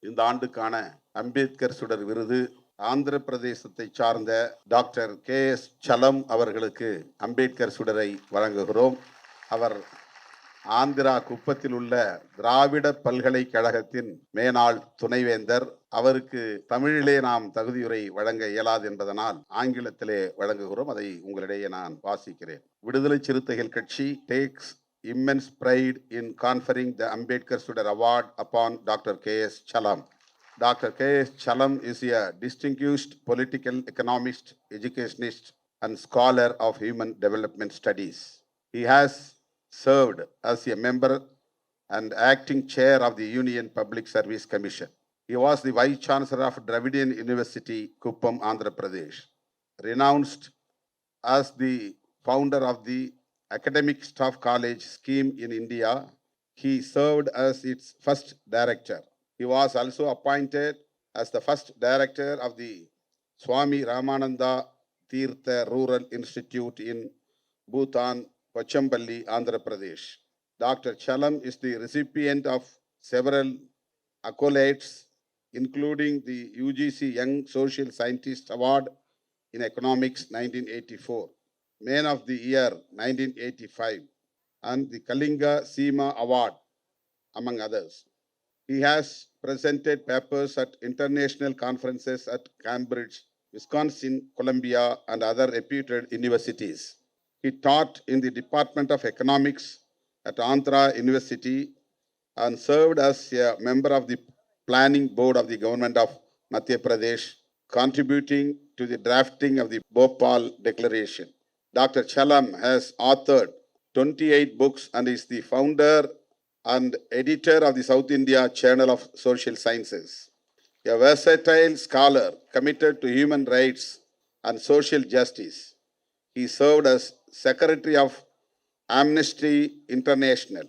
இந்த ஆண்டுக்கான அம்பேத்கர் சுடர் விருது ஆந்திர பிரதேசத்தை சார்ந்த டாக்டர் கே எஸ் சலம் அவர்களுக்கு அம்பேத்கர் சுடரை வழங்குகிறோம். அவர் ஆந்திரா குப்பத்தில் உள்ள திராவிட பல்கலைக்கழகத்தின் மேனாள் துணைவேந்தர். அவருக்கு தமிழிலே நாம் தகுதியுரை வழங்க இயலாது என்பதனால் ஆங்கிலத்திலே வழங்குகிறோம். அதை உங்களிடையே நான் வாசிக்கிறேன். Viduthalai Chiruthaigal Katchi takes immense pride in conferring the Ambedkar Student Award upon Dr. K.S. Chalam. Dr. K.S. Chalam is a distinguished political economist, educationist, and scholar of human development studies. He has served as a member and acting chair of the Union Public Service Commission. He was the Vice Chancellor of Dravidian University, Kuppam, Andhra Pradesh. Renounced as the founder of the Academic Staff College scheme in India, he served as its first director. He was also appointed as the first director of the Swami Ramananda Tirtha Rural Institute in Bhutan, Pachambali, Andhra Pradesh. Dr. Chalam is the recipient of several accolades, including the UGC Young Social Scientist Award in Economics 1984, Man of the Year 1985, and the Kalinga Seema Award, among others. He has presented papers at international conferences at Cambridge, Wisconsin, Columbia, and other reputed universities. He taught in the Department of Economics at Andhra University and served as a member of the Planning Board of the Government of Madhya Pradesh, contributing to the drafting of the Bhopal Declaration. Dr. Chalam has authored 28 books and is the founder and editor of the South India Journal of Social Sciences. A versatile scholar committed to human rights and social justice, he served as Secretary of Amnesty International,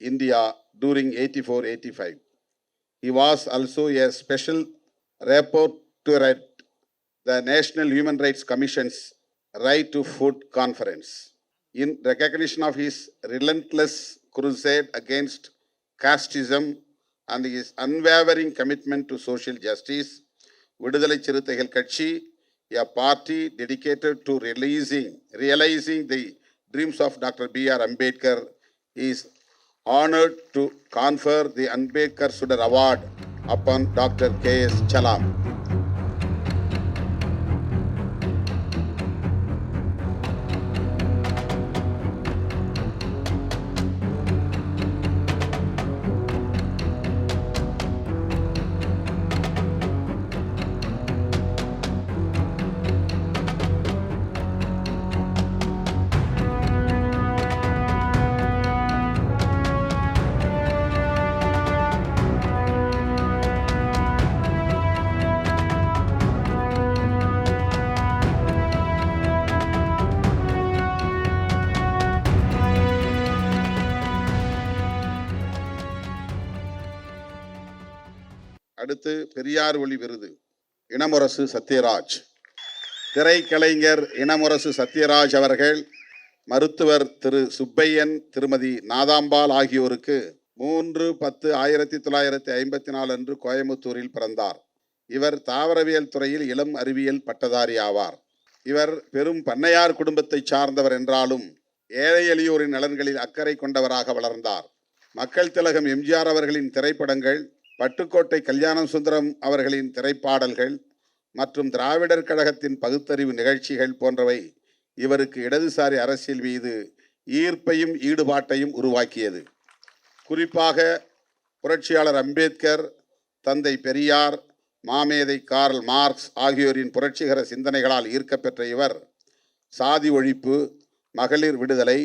India during 84-85. He was also a special rapporteur at the National Human Rights Commission's Right to Food Conference. In recognition of his relentless crusade against casteism and his unwavering commitment to social justice, விடுதலை சிறுத்தைகள் கட்சி a party dedicated to releasing, realizing the dreams of Dr. B.R. Ambedkar is honored to confer the Ambedkar Sudar Award upon Dr. K.S. Chalam. அடுத்து பெரியார் ஒளி விருது. இனமுரசு சத்யராஜ். திரைக்கலைஞர் இனமுரசு சத்யராஜ் அவர்கள் மருத்துவர் திரு சுப்பையன் திருமதி நாதாம்பாள் ஆகியோருக்கு மூன்று பத்து ஆயிரத்தி தொள்ளாயிரத்தி ஐம்பத்தி நாலு அன்று கோயம்புத்தூரில் பிறந்தார். இவர் தாவரவியல் துறையில் இளம் அறிவியல் பட்டதாரி ஆவார். இவர் பெரும் பண்ணையார் குடும்பத்தைச் சார்ந்தவர் என்றாலும் ஏழை எளியோரின் நலன்களில் அக்கறை கொண்டவராக வளர்ந்தார். மக்கள் திலகம் எம்ஜிஆர் அவர்களின் திரைப்படங்கள் பட்டுக்கோட்டை கல்யாண சுந்தரம் அவர்களின் திரைப்பாடல்கள் மற்றும் திராவிடர் கழகத்தின் பகுத்தறிவு நிகழ்ச்சிகள் போன்றவை இவருக்கு இடதுசாரி அரசியல் மீது ஈர்ப்பையும் ஈடுபாட்டையும் உருவாக்கியது. குறிப்பாக புரட்சியாளர் அம்பேத்கர் தந்தை பெரியார் மாமேதை கார்ல் மார்க்ஸ் ஆகியோரின் புரட்சிகர சிந்தனைகளால் ஈர்க்கப்பெற்ற இவர் சாதி ஒழிப்பு மகளிர் விடுதலை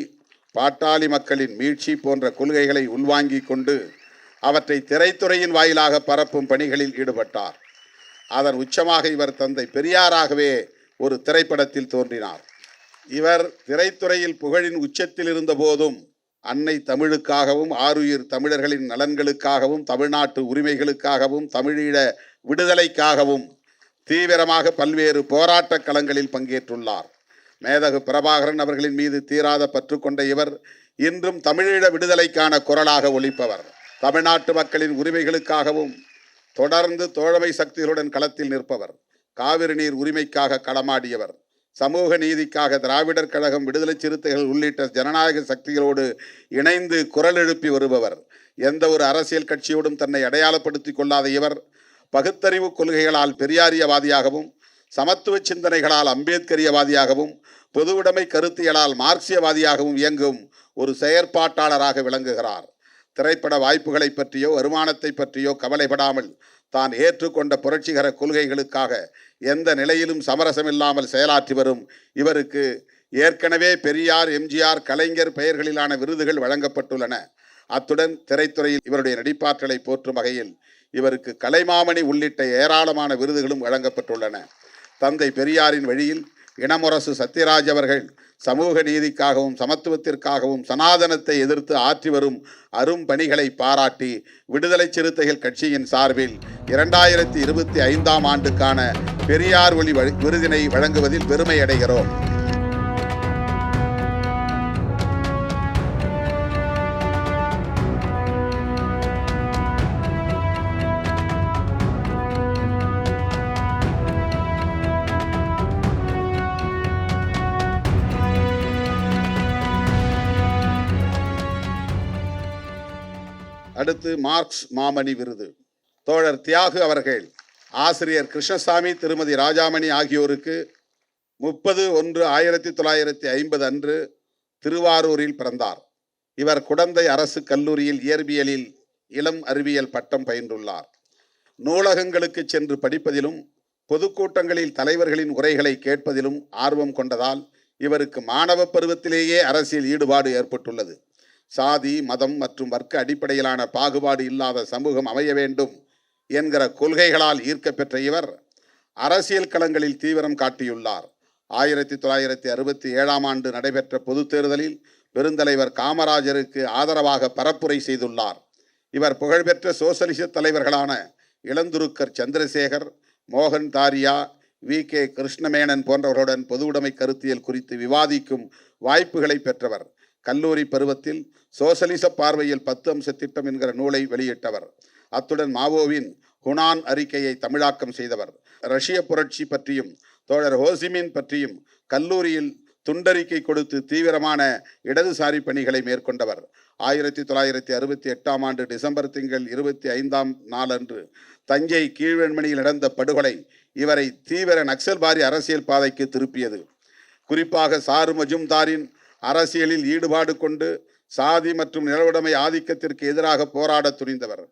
பாட்டாளி மக்களின் மீட்சி போன்ற கொள்கைகளை உள்வாங்கிக் கொண்டு அவற்றை திரைத்துறையின் வாயிலாக பரப்பும் பணிகளில் ஈடுபட்டார். அதன் உச்சமாக இவர் தந்தை பெரியாராகவே ஒரு திரைப்படத்தில் தோன்றினார். இவர் திரைத்துறையில் புகழின் உச்சத்தில் இருந்த போதும் அன்னை தமிழுக்காகவும் ஆருயிர் தமிழர்களின் நலன்களுக்காகவும் தமிழ்நாட்டு உரிமைகளுக்காகவும் தமிழீழ விடுதலைக்காகவும் தீவிரமாக பல்வேறு போராட்டக் களங்களில் பங்கேற்றுள்ளார். மேதகு பிரபாகரன் அவர்களின் மீது தீராத பற்று கொண்ட இவர் இன்றும் தமிழீழ விடுதலைக்கான குரலாக ஒழிப்பவர் தமிழ்நாட்டு மக்களின் உரிமைகளுக்காகவும் தொடர்ந்து தோழமை சக்திகளுடன் களத்தில் நிற்பவர் காவிரி நீர் உரிமைக்காக களமாடியவர் சமூக நீதிக்காக திராவிடர் கழகம் விடுதலை சிறுத்தைகள் உள்ளிட்ட ஜனநாயக சக்திகளோடு இணைந்து குரல் எழுப்பி வருபவர் எந்த ஒரு அரசியல் கட்சியோடும் தன்னை அடையாளப்படுத்திக் கொள்ளாத இவர் பகுத்தறிவு கொள்கைகளால் பெரியாரியவாதியாகவும் சமத்துவ சிந்தனைகளால் அம்பேத்கரியவாதியாகவும் பொதுவுடைமை கருத்தியலால் மார்க்சியவாதியாகவும் இயங்கும் ஒரு செயற்பாட்டாளராக விளங்குகிறார். திரைப்பட வாய்ப்புகளை பற்றியோ வருமானத்தை பற்றியோ கவலைப்படாமல் தான் ஏற்றுக்கொண்ட புரட்சிகர கொள்கைகளுக்காக எந்த நிலையிலும் சமரசமில்லாமல் செயலாற்றி வரும் இவருக்கு ஏற்கனவே பெரியார் எம்ஜிஆர் கலைஞர் பெயர்களிலான விருதுகள் வழங்கப்பட்டுள்ளன. அத்துடன் திரைத்துறையில் இவருடைய நடிப்பாற்றலை போற்றும் வகையில் இவருக்கு கலைமாமணி உள்ளிட்ட ஏராளமான விருதுகளும் வழங்கப்பட்டுள்ளன. தந்தை பெரியாரின் வழியில் இனமுரசு சத்யராஜ் அவர்கள் சமூக நீதிக்காகவும் சமத்துவத்திற்காகவும் சனாதனத்தை எதிர்த்து ஆற்றி வரும் அரும் பணிகளை பாராட்டி விடுதலை சிறுத்தைகள் கட்சியின் சார்பில் இரண்டாயிரத்தி இருபத்தி ஐந்தாம் ஆண்டுக்கான பெரியார் ஒளி விருதினை வழங்குவதில் பெருமை அடைகிறோம் மார்க்ஸ் மாமணி விருது. தோழர் தியாகு அவர்கள் ஆசிரியர் கிருஷ்ணசாமி திருமதி ராஜாமணி ஆகியோருக்கு முப்பது ஒன்று ஆயிரத்தி தொள்ளாயிரத்தி ஐம்பது அன்று திருவாரூரில் பிறந்தார். இவர் குடந்தை அரசு கல்லூரியில் இயற்பியலில் இளம் அறிவியல் பட்டம் பயின்றுள்ளார். நூலகங்களுக்கு சென்று படிப்பதிலும் பொதுக்கூட்டங்களில் தலைவர்களின் உரைகளை கேட்பதிலும் ஆர்வம் கொண்டதால் இவருக்கு மாணவ பருவத்திலேயே அரசியல் ஈடுபாடு ஏற்பட்டுள்ளது. சாதி மதம் மற்றும் வர்க்க அடிப்படையிலான பாகுபாடு இல்லாத சமூகம் அமைய வேண்டும் என்கிற கொள்கைகளால் ஈர்க்கப்பெற்ற இவர் அரசியல் களங்களில் தீவிரம் காட்டியுள்ளார். ஆயிரத்தி தொள்ளாயிரத்தி அறுபத்தி ஏழாம் ஆண்டு நடைபெற்ற பொதுத் தேர்தலில் பெருந்தலைவர் காமராஜருக்கு ஆதரவாக பரப்புரை செய்துள்ளார். இவர் புகழ்பெற்ற சோசலிச தலைவர்களான இளந்துருக்கர் சந்திரசேகர் மோகன் தாரியா வி. கே. கிருஷ்ணமேனன் போன்றவர்களுடன் பொதுவுடைமை கருத்தியல் குறித்து விவாதிக்கும் வாய்ப்புகளை பெற்றவர். கல்லூரி பருவத்தில் சோசலிச பார்வையில் பத்து அம்ச திட்டம் என்கிற நூலை வெளியிட்டவர். அத்துடன் மாவோவின் ஹுனான் அறிக்கையை தமிழாக்கம் செய்தவர். ரஷ்ய புரட்சி பற்றியும் தோழர் ஹோசிமின் பற்றியும் கல்லூரியில் துண்டறிக்கை கொடுத்து தீவிரமான இடதுசாரி பணிகளை மேற்கொண்டவர். ஆயிரத்தி தொள்ளாயிரத்தி அறுபத்தி எட்டாம் ஆண்டு டிசம்பர் திங்கள் இருபத்தி ஐந்தாம் நாளன்று தஞ்சை கீழ்வெண்மணியில் நடந்த படுகொலை இவரை தீவிர நக்சல்பாரி அரசியல் பாதைக்கு திருப்பியது. குறிப்பாக சாரு மஜும்தாரின் அரசியலில் ஈடுபாடு கொண்டு சாதி மற்றும் நிலவுடைமை ஆதிக்கத்திற்கு எதிராக போராடத் துணிந்தவர்.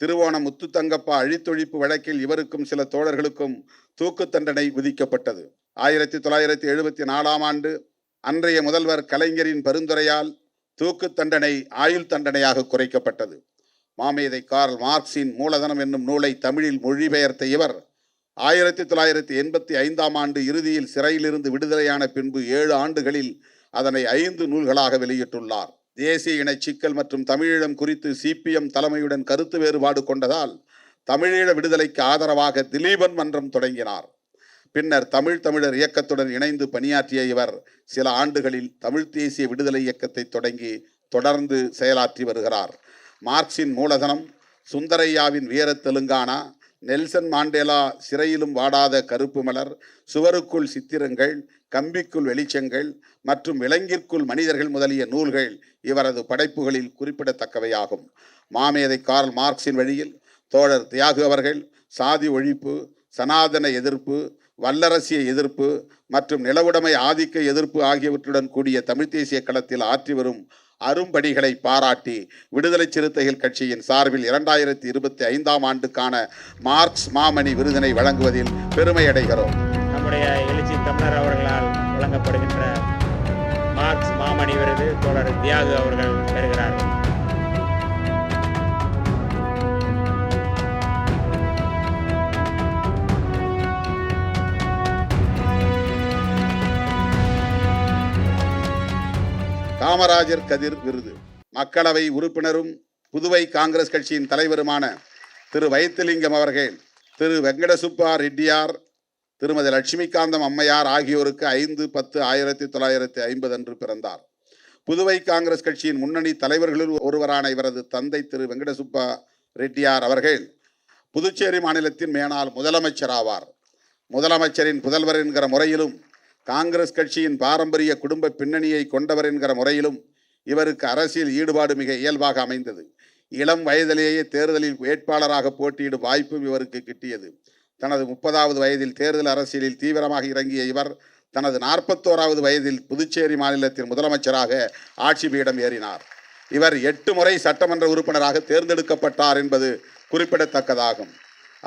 திருவோணம் முத்துத்தங்கப்பா அழித்தொழிப்பு வழக்கில் இவருக்கும் சில தோழர்களுக்கும் தூக்கு தண்டனை விதிக்கப்பட்டது. ஆயிரத்தி தொள்ளாயிரத்தி எழுபத்தி நாலாம் ஆண்டு அன்றைய முதல்வர் கலைஞரின் பரிந்துரையால் தூக்கு தண்டனை ஆயுள் தண்டனையாக குறைக்கப்பட்டது. மாமேதை கார்ல் மார்க்சின் மூலதனம் என்னும் நூலை தமிழில் மொழிபெயர்த்த இவர் ஆயிரத்தி தொள்ளாயிரத்தி எண்பத்தி ஐந்தாம் ஆண்டு இறுதியில் சிறையிலிருந்து விடுதலையான பின்பு ஏழு ஆண்டுகளில் அதனை ஐந்து நூல்களாக வெளியிட்டுள்ளார். தேசிய இனச் சிக்கல் மற்றும் தமிழீழம் குறித்து சிபிஎம் தலைமையுடன் கருத்து வேறுபாடு கொண்டதால் தமிழீழ விடுதலைக்கு ஆதரவாக திலீபன் மன்றம் தொடங்கினார். பின்னர் தமிழ் தமிழர் இயக்கத்துடன் இணைந்து பணியாற்றிய இவர் சில ஆண்டுகளில் தமிழ் தேசிய விடுதலை இயக்கத்தை தொடங்கி தொடர்ந்து செயலாற்றி வருகிறார். மார்க்சின் மூலதனம் சுந்தரையாவின் வீர தெலுங்கானா நெல்சன் மாண்டேலா சிறையிலும் வாடாத கருப்பு மலர் சுவருக்குள் சித்திரங்கள் கம்பிக்குள் வெளிச்சங்கள் மற்றும் விலங்கிற்குள் மனிதர்கள் முதலிய நூல்கள் இவரது படைப்புகளில் குறிப்பிடத்தக்கவையாகும். மாமேதை கார்ல் மார்க்சின் வழியில் தோழர் தியாகு அவர்கள் சாதி ஒழிப்பு சனாதன எதிர்ப்பு வல்லரசிய எதிர்ப்பு மற்றும் நிலவுடைமை ஆதிக்க எதிர்ப்பு ஆகியவற்றுடன் கூடிய தமிழ்த் தேசிய களத்தில் ஆற்றி வரும் அரும்பணிகளை பாராட்டி விடுதலை சிறுத்தைகள் கட்சியின் சார்பில் இரண்டாயிரத்தி இருபத்தி ஐந்தாம் ஆண்டுக்கான மார்க்ஸ் மாமணி விருதினை வழங்குவதில் பெருமை அடைகிறோம் நம்முடைய எழுச்சி தமிழர் அவர்களால் வழங்கப்படுகின்ற மார்க்ஸ் மாமணி விருது தோழர் தியாகு அவர்கள் பெறுகிறார்கள் காமராஜர் கதிர் விருது. மக்களவை உறுப்பினரும் புதுவை காங்கிரஸ் கட்சியின் தலைவருமான திரு வைத்திலிங்கம் அவர்கள் திரு வெங்கடசுப்பா ரெட்டியார் திருமதி லட்சுமிகாந்தம் அம்மையார் ஆகியோருக்கு ஐந்து பத்து ஆயிரத்தி தொள்ளாயிரத்தி ஐம்பது அன்று பிறந்தார். புதுவை காங்கிரஸ் கட்சியின் முன்னணி தலைவர்களில் ஒருவரான இவரது தந்தை திரு வெங்கடசுப்பா ரெட்டியார் அவர்கள் புதுச்சேரி மாநிலத்தின் மேனால் முதலமைச்சர் ஆவார். முதலமைச்சரின் புதல்வர் என்கிற முறையிலும் காங்கிரஸ் கட்சியின் பாரம்பரிய குடும்ப பின்னணியை கொண்டவர் என்கிற முறையிலும் இவருக்கு அரசியல் ஈடுபாடு மிக இயல்பாக அமைந்தது. இளம் வயதிலேயே தேர்தலில் வேட்பாளராக போட்டியிடும் வாய்ப்பும் இவருக்கு கிட்டியது. தனது முப்பதாவது வயதில் தேர்தல் அரசியலில் தீவிரமாக இறங்கிய இவர் தனது நாற்பத்தோராவது வயதில் புதுச்சேரி மாநிலத்தின் முதலமைச்சராக ஆட்சி பீடம் ஏறினார். இவர் எட்டு முறை சட்டமன்ற உறுப்பினராக தேர்ந்தெடுக்கப்பட்டார் என்பது குறிப்பிடத்தக்கதாகும்.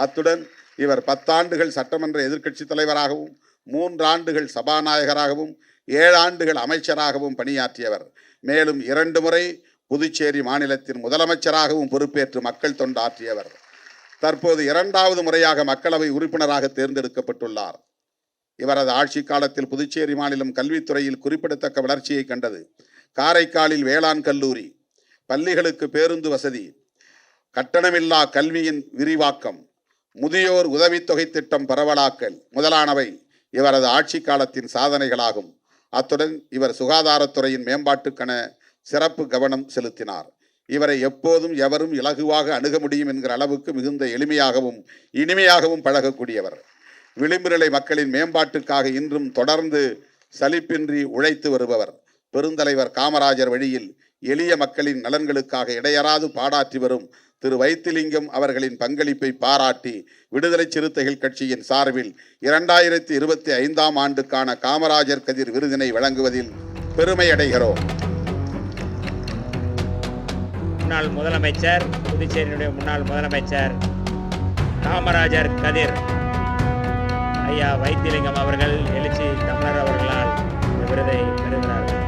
அத்துடன் இவர் பத்தாண்டுகள் சட்டமன்ற எதிர்க்கட்சித் தலைவராகவும் மூன்றாண்டுகள் சபாநாயகராகவும் ஏழு ஆண்டுகள் அமைச்சராகவும் பணியாற்றியவர். மேலும் இரண்டு முறை புதுச்சேரி மாநிலத்தின் முதலமைச்சராகவும் பொறுப்பேற்று மக்கள் தொண்டாற்றியவர். தற்போது இரண்டாவது முறையாக மக்களவை உறுப்பினராக தேர்ந்தெடுக்கப்பட்டுள்ளார். இவரது ஆட்சி காலத்தில் புதுச்சேரி மாநிலம் கல்வித்துறையில் குறிப்பிடத்தக்க வளர்ச்சியை கண்டது. காரைக்காலில் வேளாண் கல்லூரி பள்ளிகளுக்கு பேருந்து வசதி கட்டணமில்லா கல்வியின் விரிவாக்கம் முதியோர் உதவித்தொகை திட்டம் பரவலாக்கல் முதலானவை இவரது ஆட்சி காலத்தின் சாதனைகளாகும். அத்துடன் இவர் சுகாதாரத்துறையின் மேம்பாட்டுக்கென சிறப்பு கவனம் செலுத்தினார். இவரை எப்போதும் எவரும் இலகுவாக அணுக முடியும் என்கிற அளவுக்கு மிகுந்த எளிமையாகவும் இனிமையாகவும் பழகக்கூடியவர். விளிம்புநிலை மக்களின் மேம்பாட்டுக்காக இன்றும் தொடர்ந்து சலிப்பின்றி உழைத்து வருபவர். பெருந்தலைவர் காமராஜர் வழியில் எளிய மக்களின் நலன்களுக்காக இடையறாது பாடாற்றி வரும் திரு வைத்திலிங்கம் அவர்களின் பங்களிப்பை பாராட்டி விடுதலை சிறுத்தைகள் கட்சியின் சார்பில் இரண்டாயிரத்தி இருபத்தி ஐந்தாம் ஆண்டுக்கான காமராஜர் கதிர் விருதினை வழங்குவதில் பெருமை அடைகிறோம். முன்னாள் முதலமைச்சர் புதுச்சேரியினுடைய முன்னாள் முதலமைச்சர் காமராஜர் கதிர் ஐயா வைத்தியலிங்கம் அவர்கள் எழுச்சி தமிழர் அவர்களால் இந்த விருதை பெறுகிறார்கள்.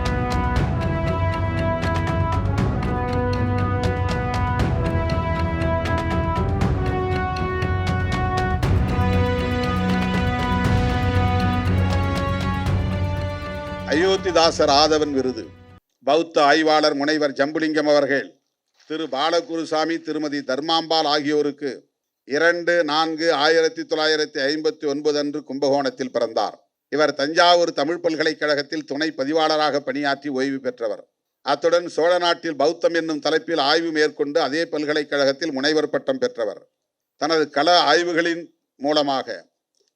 அயோத்திதாசர் ஆதவன் விருது. பௌத்த ஆய்வாளர் முனைவர் ஜம்புலிங்கம் அவர்கள் திரு பாலகுருசாமி திருமதி தர்மாம்பாள் ஆகியோருக்கு இரண்டு நான்கு ஆயிரத்தி தொள்ளாயிரத்தி ஐம்பத்தி ஒன்பது அன்று கும்பகோணத்தில் பிறந்தார். இவர் தஞ்சாவூர் தமிழ் பல்கலைக்கழகத்தில் துணை பதிவாளராக பணியாற்றி ஓய்வு பெற்றவர். அத்துடன் சோழ நாட்டில் பௌத்தம் என்னும் தலைப்பில் ஆய்வு மேற்கொண்டு அதே பல்கலைக்கழகத்தில் முனைவர் பட்டம் பெற்றவர். தனது கள ஆய்வுகளின் மூலமாக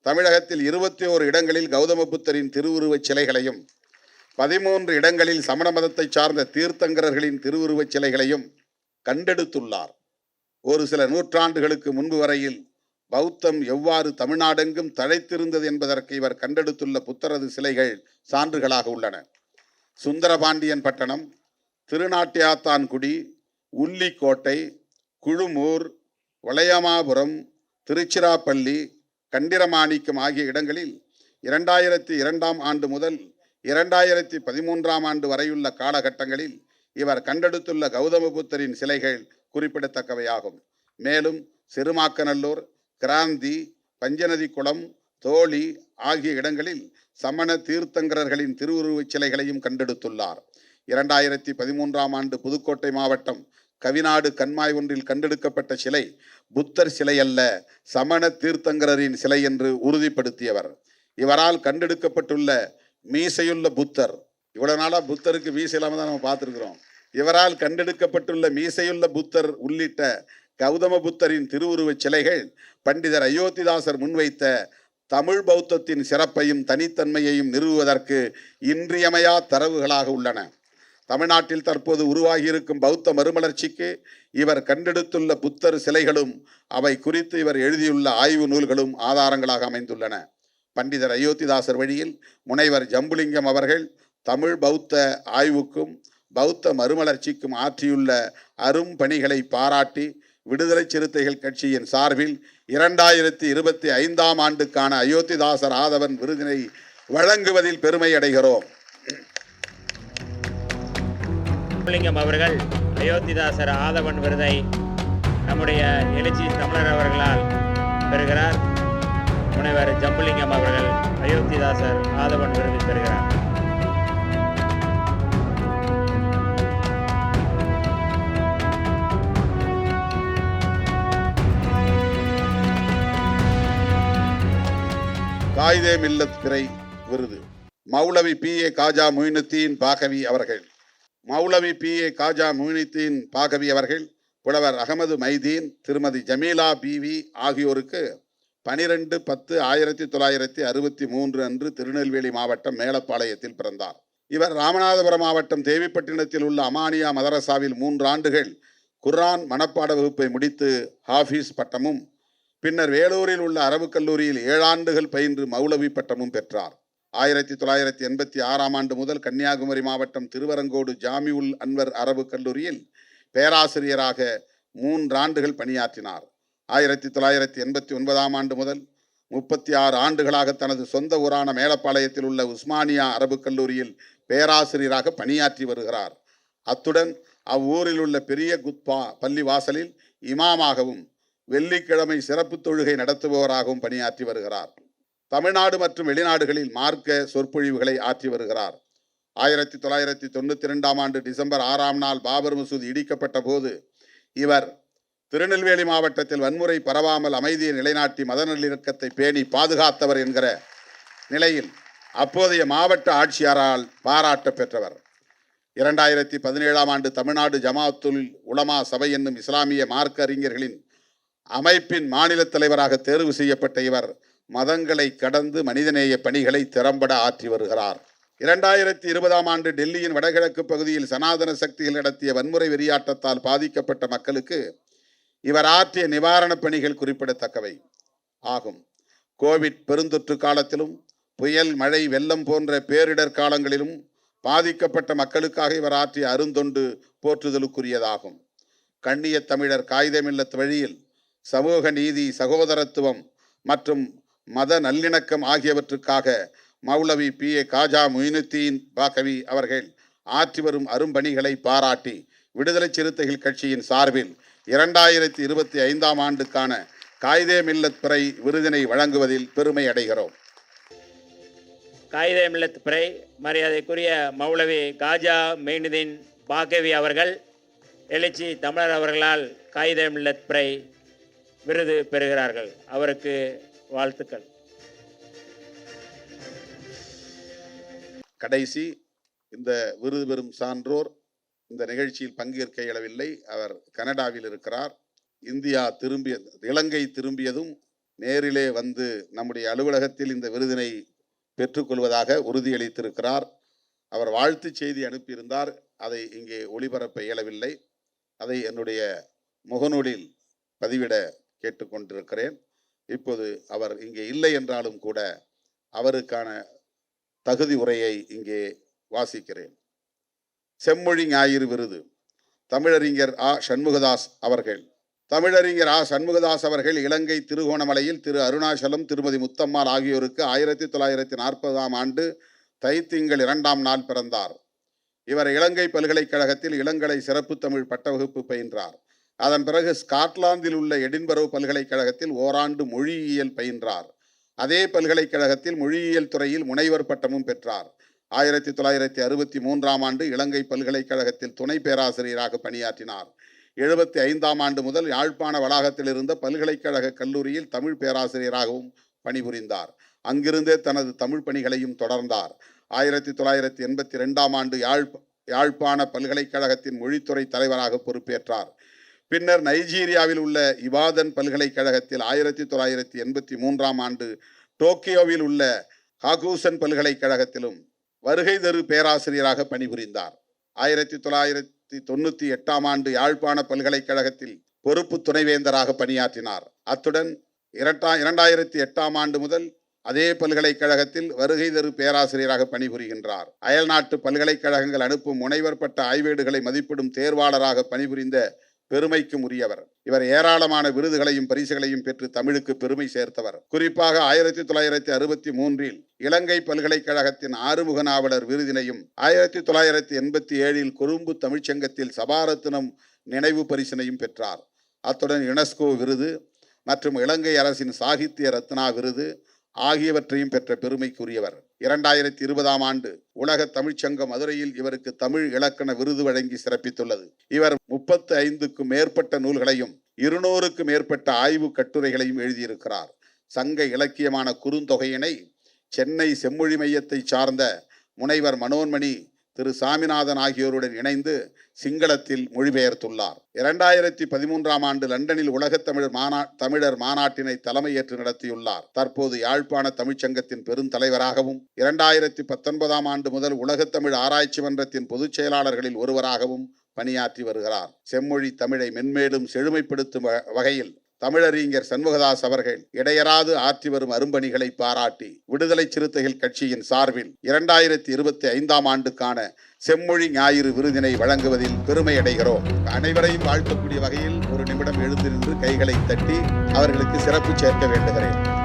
தமிழகத்தில் இருபத்தி ஓரு இடங்களில் கௌதம புத்தரின் திருவுருவச் சிலைகளையும் பதிமூன்று இடங்களில் சமண மதத்தை சார்ந்த தீர்த்தங்கரர்களின் திருவுருவச் சிலைகளையும் கண்டெடுத்துள்ளார். ஒரு சில நூற்றாண்டுகளுக்கு முன்பு வரையில் பௌத்தம் எவ்வாறு தமிழ்நாடெங்கும் தழைத்திருந்தது என்பதற்கு இவர் கண்டெடுத்துள்ள புத்தரது சிலைகள் சான்றுகளாக உள்ளன. சுந்தரபாண்டியன் பட்டணம் திருநாட்டியாத்தான்குடி உள்ளிக்கோட்டை குழுமூர் வளையமாபுரம் திருச்சிராப்பள்ளி கண்டிரமாணிக்கம் ஆகிய இடங்களில் இரண்டாயிரத்தி இரண்டாம் ஆண்டு முதல் இரண்டாயிரத்தி பதிமூன்றாம் ஆண்டு வரையுள்ள காலகட்டங்களில் இவர் கண்டெடுத்துள்ள கௌதம புத்தரின் சிலைகள் குறிப்பிடத்தக்கவையாகும். மேலும் சிறுமாக்கநல்லூர் கிராந்தி பஞ்சநதி குளம் தோழி ஆகிய இடங்களில் சமண தீர்த்தங்கரர்களின் திருவுருவச் சிலைகளையும் கண்டெடுத்துள்ளார். இரண்டாயிரத்தி பதிமூன்றாம் ஆண்டு புதுக்கோட்டை மாவட்டம் கவிநாடு கண்மாய் ஒன்றில் கண்டெடுக்கப்பட்ட சிலை புத்தர் சிலை அல்ல சமண தீர்த்தங்கரரின் சிலை என்று உறுதிப்படுத்தியவர். இவரால் கண்டெடுக்கப்பட்டுள்ள மீசையுள்ள புத்தர். இவ்வளவு நாளா புத்தருக்கு மீசை இல்லாம தான் நம்ம பார்த்துருக்குறோம். இவரால் கண்டெடுக்கப்பட்டுள்ள மீசையுள்ள புத்தர் உள்ளிட்ட கௌதம புத்தரின் திருவுருவச் சிலைகள் பண்டிதர் அயோத்திதாசர் முன்வைத்த தமிழ் பௌத்தத்தின் சிறப்பையும் தனித்தன்மையையும் நிறுவுவதற்கு இன்றியமையா தரவுகளாக உள்ளன. தமிழ்நாட்டில் தற்போது உருவாகியிருக்கும் பௌத்த மறுமலர்ச்சிக்கு இவர் கண்டெடுத்துள்ள புத்தர் சிலைகளும் அவை குறித்து இவர் எழுதியுள்ள ஆய்வு நூல்களும் ஆதாரங்களாக அமைந்துள்ளன. பண்டிதர் அயோத்திதாசர் வழியில் முனைவர் ஜம்புலிங்கம் அவர்கள் தமிழ் பௌத்த ஆய்வுக்கும் பௌத்த மறுமலர்ச்சிக்கும் ஆற்றியுள்ள அரும் பணிகளை பாராட்டி விடுதலை சிறுத்தைகள் கட்சியின் சார்பில் இரண்டாயிரத்தி இருபத்தி ஐந்தாம் ஆண்டுக்கான அயோத்திதாசர் ஆதவன் விருதினை வழங்குவதில் பெருமை அடைகிறோம். அவர்கள் அயோத்திதாசர் ஆதவன் விருதை நம்முடைய எழுச்சி தமிழர் அவர்களால் பெறுகிறார். முனைவர் ஜம்புலிங்கம் அவர்கள் அயோத்திதாசர் ஆதவன் விருது பெறுகிறார். காயிதே மில்லத் பிறை விருது. மௌலவி பி. ஏ. காஜா மொயினுத்தீன் பாகவி அவர்கள். மௌலவி பி. ஏ. காஜா மொயினுத்தீன் பாகவி அவர்கள் புலவர் அகமது மைதீன் திருமதி ஜமீலா பிவி ஆகியோருக்கு பனிரெண்டு பத்து ஆயிரத்தி தொள்ளாயிரத்தி அறுபத்தி மூன்று அன்று திருநெல்வேலி மாவட்டம் மேலப்பாளையத்தில் பிறந்தார். இவர் ராமநாதபுரம் மாவட்டம் தேவிப்பட்டினத்தில் உள்ள அமானியா மதரசாவில் மூன்று ஆண்டுகள் குர்ஆன் மனப்பாட வகுப்பை முடித்து ஹாஃபீஸ் பட்டமும் பின்னர் வேலூரில் உள்ள அரபு கல்லூரியில் ஏழாண்டுகள் பயின்று மௌலவி பட்டமும் பெற்றார். ஆயிரத்தி தொள்ளாயிரத்தி எண்பத்தி ஆறாம் ஆண்டு முதல் கன்னியாகுமரி மாவட்டம் திருவரங்கோடு ஜாமிஉல் அன்வர் அரபு கல்லூரியில் பேராசிரியராக மூன்றாண்டுகள் பணியாற்றினார். ஆயிரத்தி தொள்ளாயிரத்தி எண்பத்தி ஒன்பதாம் ஆண்டு முதல் முப்பத்தி ஆறு ஆண்டுகளாக தனது சொந்த ஊரான மேலப்பாளையத்தில் உள்ள உஸ்மானியா அரபுக் கல்லூரியில் பேராசிரியராக பணியாற்றி வருகிறார். அத்துடன் அவ்வூரில் உள்ள பெரிய குத்பா பள்ளி வாசலில் இமாமாகவும் வெள்ளிக்கிழமை சிறப்பு தொழுகை நடத்துபவராகவும் பணியாற்றி வருகிறார். தமிழ்நாடு மற்றும் வெளிநாடுகளில் மார்க்க சொற்பொழிவுகளை ஆற்றி வருகிறார். ஆயிரத்தி தொள்ளாயிரத்தி தொண்ணூற்றி ரெண்டாம் ஆண்டு டிசம்பர் ஆறாம் நாள் பாபர் மசூதி இடிக்கப்பட்ட போது இவர் திருநெல்வேலி மாவட்டத்தில் வன்முறை பரவாமல் அமைதியை நிலைநாட்டி மத நல்லிணக்கத்தை பேணி பாதுகாத்தவர் என்கிற நிலையில் அப்போதைய மாவட்ட ஆட்சியாரால் பாராட்ட பெற்றவர். இரண்டாயிரத்தி பதினேழாம் ஆண்டு தமிழ்நாடு ஜமாத்துல் உலமா சபை என்னும் இஸ்லாமிய மார்க்க அறிஞர்களின் அமைப்பின் மாநில தலைவராக தேர்வு செய்யப்பட்ட இவர் மதங்களை கடந்து மனிதநேய பணிகளை திறம்பட ஆற்றி வருகிறார். இரண்டாயிரத்தி இருபதாம் ஆண்டு டெல்லியின் வடகிழக்கு பகுதியில் சனாதன சக்திகள் நடத்திய வன்முறை வெறியாட்டத்தால் பாதிக்கப்பட்ட மக்களுக்கு இவர் ஆற்றிய நிவாரணப் பணிகள் குறிப்பிடத்தக்கவை. ஆகும். கோவிட் பெருந்தொற்று காலத்திலும் புயல் மழை வெள்ளம் போன்ற பேரிடர் காலங்களிலும் பாதிக்கப்பட்ட மக்களுக்காக இவர் ஆற்றிய அருந்தொண்டு போற்றுதலுக்குரியதாகும். கண்ணிய தமிழர் காகிதமில்லத் வழியில் சமூக நீதி சகோதரத்துவம் மற்றும் மத நல்லிணக்கம் ஆகியவற்றுக்காக மௌலவி பி. ஏ. காஜா மொயினுத்தீன் பாகவி அவர்கள் ஆற்றி வரும் அரும்பணிகளை பாராட்டி விடுதலை சிறுத்தைகள் கட்சியின் சார்பில் இரண்டாயிரத்தி இருபத்தி ஐந்தாம் ஆண்டுக்கான காயிதே மில்லத் பிறை விருதினை வழங்குவதில் பெருமை அடைகிறோம். காயிதே மில்லத் பிறை மரியாதைக்குரிய மௌலவி காஜா மெய்னுதீன் பாகவி அவர்கள் எழுச்சி தமிழர் அவர்களால் காயிதே மில்லத் பிறை விருது பெறுகிறார்கள். அவருக்கு வாழ்த்துக்கள். கடைசி இந்த விருது பெறும் சான்றோர் இந்த நிகழ்ச்சியில் பங்கேற்க இயலவில்லை. அவர் கனடாவில் இருக்கிறார். இந்தியா திரும்பிய இலங்கை திரும்பியதும் நேரிலே வந்து நம்முடைய அலுவலகத்தில் இந்த விருதினை பெற்றுக்கொள்வதாக உறுதியளித்திருக்கிறார். அவர் வாழ்த்துச் செய்தி அனுப்பியிருந்தார். அதை இங்கே ஒளிபரப்ப இயலவில்லை. அதை என்னுடைய முகநூலில் பதிவிட கேட்டுக்கொண்டிருக்கிறேன். இப்போது அவர் இங்கே இல்லை என்றாலும் கூட அவருக்கான தகுதி உரையை இங்கே வாசிக்கிறேன். செம்மொழி ஞாயிறு விருது. தமிழறிஞர் ஆ. சண்முகதாஸ் அவர்கள். தமிழறிஞர் ஆ. சண்முகதாஸ் அவர்கள் இலங்கை திருகோணமலையில் திரு. அருணாச்சலம் திருமதி முத்தம்மாள் ஆகியோருக்கு ஆயிரத்தி தொள்ளாயிரத்தி நாற்பதாம் ஆண்டு தைத்திங்கள் இரண்டாம் நாள் பிறந்தார். இவர் இலங்கை பல்கலைக்கழகத்தில் இளங்கலை சிறப்பு தமிழ் பட்டவகுப்பு பயின்றார். அதன் பிறகு ஸ்காட்லாந்தில் உள்ள எடின்பரோ பல்கலைக்கழகத்தில் ஓராண்டு மொழியியல் பயின்றார். அதே பல்கலைக்கழகத்தில் மொழியியல் துறையில் முனைவர் பட்டமும் பெற்றார். ஆயிரத்தி தொள்ளாயிரத்தி அறுபத்தி மூன்றாம் ஆண்டு இலங்கை பல்கலைக்கழகத்தில் துணை பேராசிரியராக பணியாற்றினார். எழுபத்தி ஐந்தாம் ஆண்டு முதல் யாழ்ப்பாண வளாகத்தில் இருந்த பல்கலைக்கழக கல்லூரியில் தமிழ் பேராசிரியராகவும் பணிபுரிந்தார். அங்கிருந்தே தனது தமிழ் பணிகளையும் தொடர்ந்தார். ஆயிரத்தி தொள்ளாயிரத்தி எண்பத்தி ரெண்டாம் ஆண்டு யாழ் யாழ்ப்பாண பல்கலைக்கழகத்தின் மொழித்துறை தலைவராக பொறுப்பேற்றார். பின்னர் நைஜீரியாவில் உள்ள இவாதன் பல்கலைக்கழகத்தில் ஆயிரத்தி தொள்ளாயிரத்தி எண்பத்தி மூன்றாம் ஆண்டு டோக்கியோவில் உள்ள ஹாகூசன் பல்கலைக்கழகத்திலும் வருகை தரு பேராசிரியராக பணிபுரிந்தார். ஆயிரத்தி தொள்ளாயிரத்தி தொண்ணூற்றி எட்டாம் ஆண்டு யாழ்ப்பாண பல்கலைக்கழகத்தில் பொறுப்பு துணைவேந்தராக பணியாற்றினார். அத்துடன் இரட்டா இரண்டாயிரத்தி எட்டாம் ஆண்டு முதல் அதே பல்கலைக்கழகத்தில் வருகை தரு பேராசிரியராக பணிபுரிகின்றார். அயல்நாட்டு பல்கலைக்கழகங்கள் அனுப்பும் முனைவர் பட்ட ஆய்வேடுகளை மதிப்பிடும் தேர்வாளராக பணிபுரிந்த பெருமைக்கும் உரியவர் இவர் ஏராளமான விருதுகளையும் பரிசுகளையும் பெற்று தமிழுக்கு பெருமை சேர்த்தவர். குறிப்பாக ஆயிரத்தி தொள்ளாயிரத்தி அறுபத்தி மூன்றில் இலங்கை பல்கலைக்கழகத்தின் ஆறுமுக நாவலர் விருதினையும் ஆயிரத்தி தொள்ளாயிரத்தி எண்பத்தி ஏழில் கொழும்பு தமிழ்ச்சங்கத்தில் சபாரத்தினம் நினைவு பரிசினையும் பெற்றார். அத்துடன் யுனெஸ்கோ விருது மற்றும் இலங்கை அரசின் சாகித்ய ரத்னா விருது ஆகியவற்றையும் பெற்ற பெருமைக்குரியவர். இரண்டாயிரத்தி இருபதாம் ஆண்டு உலக தமிழ்ச்சங்கம் மதுரையில் இவருக்கு தமிழ் இலக்கண விருது வழங்கி சிறப்பித்துள்ளது. இவர் முப்பத்து ஐந்துக்கும் மேற்பட்ட நூல்களையும் இருநூறுக்கும் மேற்பட்ட ஆய்வு கட்டுரைகளையும் எழுதியிருக்கிறார். சங்க இலக்கியமான குறுந்தொகையினை சென்னை செம்மொழி மையத்தை சார்ந்த முனைவர் மனோன்மணி திரு சாமிநாதன் ஆகியோருடன் இணைந்து சிங்களத்தில் மொழிபெயர்த்துள்ளார். இரண்டாயிரத்தி பதிமூன்றாம் ஆண்டு லண்டனில் உலகத் தமிழர் மாநா தமிழர் மாநாட்டினை தலைமையேற்று நடத்தியுள்ளார். தற்போது யாழ்ப்பாண தமிழ்ச்சங்கத்தின் பெருந்தலைவராகவும் இரண்டாயிரத்தி பத்தொன்பதாம் ஆண்டு முதல் உலகத் தமிழ் ஆராய்ச்சி மன்றத்தின் பொதுச் செயலாளர்களில் ஒருவராகவும் பணியாற்றி வருகிறார். செம்மொழி தமிழை மென்மேலும் செழுமைப்படுத்தும் வ- வகையில் தமிழறிஞர் சண்முகதாஸ் அவர்கள் இடையராது ஆற்றி வரும் அரும்பணிகளை பாராட்டி விடுதலை சிறுத்தைகள் கட்சியின் சார்பில் இரண்டாயிரத்தி இருபத்தி ஐந்தாம் ஆண்டுக்கான செம்மொழி ஞாயிறு விருதினை வழங்குவதில் பெருமை அடைகிறோம் அனைவரையும் வாழ்த்தக்கூடிய வகையில் ஒரு நிமிடம் எழுந்திருந்து கைகளை தட்டி அவர்களுக்கு சிறப்பு சேர்க்க வேண்டுகிறேன்.